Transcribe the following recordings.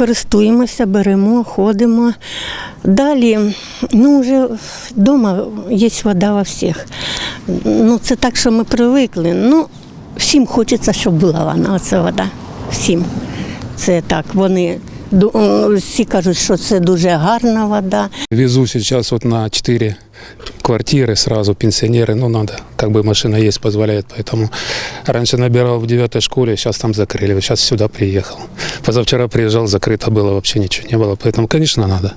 користуємося, беремо, ходимо. Далі, ну вже вдома є вода у всіх. Ну, це так, що ми привикли. Ну, всім хочеться, щоб була вона, оця вода. Всім. Це так, вони всі кажуть, що це дуже гарна вода. Везу сейчас вот на 4 квартиры сразу пенсионеры, ну надо, как бы машина есть, позволяет, поэтому раньше набирал в девятой школе, сейчас там закрыли, вот сейчас сюда приехал. Позавчера приезжал, закрыто было, вообще ничего не было, поэтому, конечно, надо.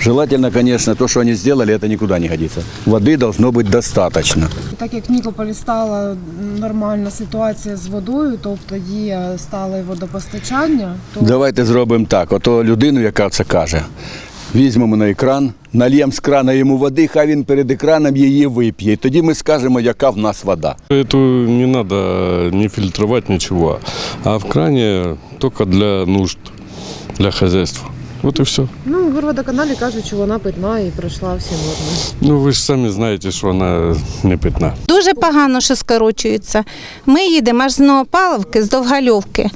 Желательно, конечно, то, что они сделали, это никуда не годится. Воды должно быть достаточно. Так як в Нікополі стала нормальна ситуація з водою, тобто є стале водопостачання, то Давайте зробимо так. Ото людину, яка це каже, візьмемо на екран, нальємо з крана йому води, хай він перед екраном її вип'є. І тоді ми скажемо, яка в нас вода. Эту не надо не фильтровать ничего, а в кране только для нужд, для хозяйства. Вот и все. ну в водоканалі кажуть, що вона питна і пройшла всі норми. Ну вы же сами знаете, что она не питна. Дуже погано, що скорочується. Ми їдемо аж з Новопавловки, з Довгальовки.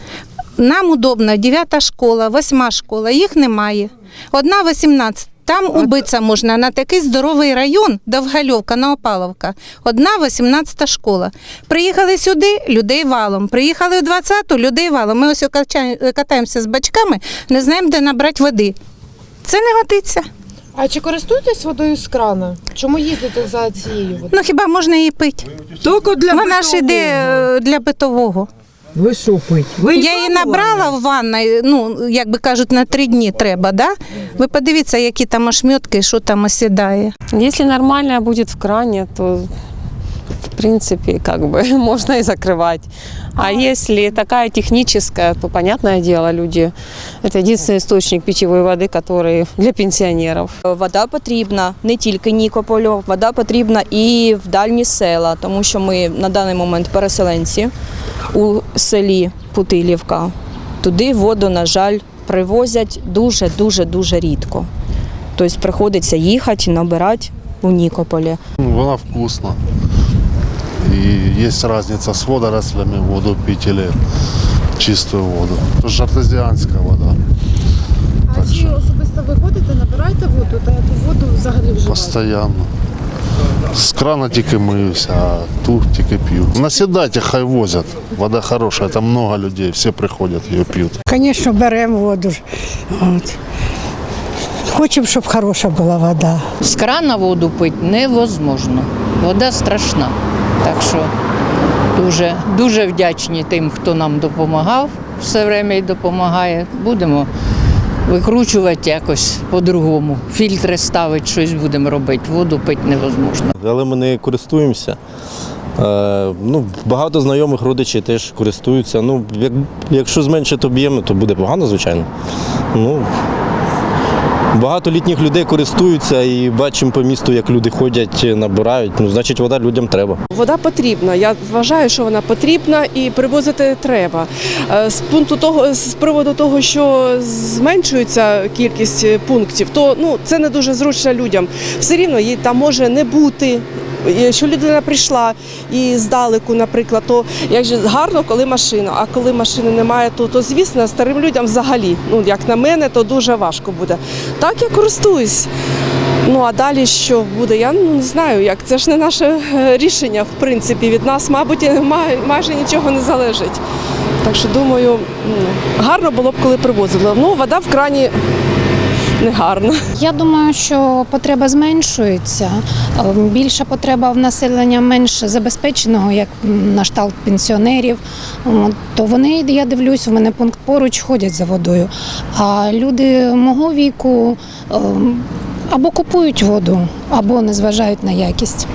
Нам удобно, 9 школа, 8 школа, їх немає. Одна 18. Там убитися можна на такий здоровий район, Довгальовка, Новопавловка. Одна 18 школа. Приїхали сюди, людей валом. Приїхали у 20-ту, людей валом. Ми ось катаємося з бачками, не знаємо, де набрати води. Це не годиться. А чи користуєтесь водою з крана? Чому їздите за цією водою? Ну хіба можна її пити? Тільки для Вона ж іде е, для битового. Ви що пить? Ви Я її набрала в ванной, ну, як би кажуть, на три дні треба, да? Ви подивіться, які там ошметки, що там осідає. Если нормальная будет в кране, то в принципе как бы можно и закрывать. А если такая техническая, то понятное дело, люди это единственный источник питьевой воды, который для пенсионеров. Вода потрібна не тільки Нікополю, вода потрібна і в дальні села, тому що ми на даний момент переселенці у селі Путилівка. Туди воду, на жаль, привозять дуже дуже дуже рідко. Тобто приходиться їхати, набирати у Нікополі. Вона вкусна. И есть разница с водорослями воду пить или чистую воду. Это же артезианская вода. А чи особисто ви ходите, набираєте воду та ту воду взагалі вживаєте? Постоянно. З крана тільки миюся, а ту тільки п'ю. На сідайте хай возять. Вода хороша, там много людей, всі приходять, її п'ють. Звісно, беремо воду. От. Хочемо, щоб хороша була вода. З крана воду пити невозможно. Вода страшна. Так що дуже, дуже вдячні тим, хто нам допомагав все время і допомагає. Будемо викручувати якось по-другому. Фільтри ставити, щось будемо робити. Воду пити невозможно. але ми не користуємося. Е, ну, багато знайомих родичів теж користуються. Ну, як, якщо зменшити об'єми, то буде погано, звичайно. Ну, багато літніх людей користуються і бачимо по місту, як люди ходять, набирають. Ну, значить, вода людям треба. Вода потрібна. Я вважаю, що вона потрібна і привозити треба. Е, З пункту того, з приводу того, що зменшується кількість пунктів, то ну це не дуже зручно людям. Все рівно її там може не бути. Якщо людина прийшла і здалеку, наприклад, то як же гарно, коли машина. А коли машини немає, то, то звісно старим людям взагалі, ну як на мене, то дуже важко буде. Так я користуюсь. Ну а далі що буде? Я ну, не знаю, як це ж не наше е, рішення, в принципі. Від нас, мабуть, май- майже нічого не залежить. Так що думаю, гарно було б, коли привозили. Ну, вода в крані не гарна. Я думаю, що потреба зменшується. Е, Більша потреба в населення менш забезпеченого, як на шталт пенсіонерів. То вони, я дивлюсь, у мене пункт поруч ходять за водою. А люди мого віку ем, або купують воду, або не зважають на якість.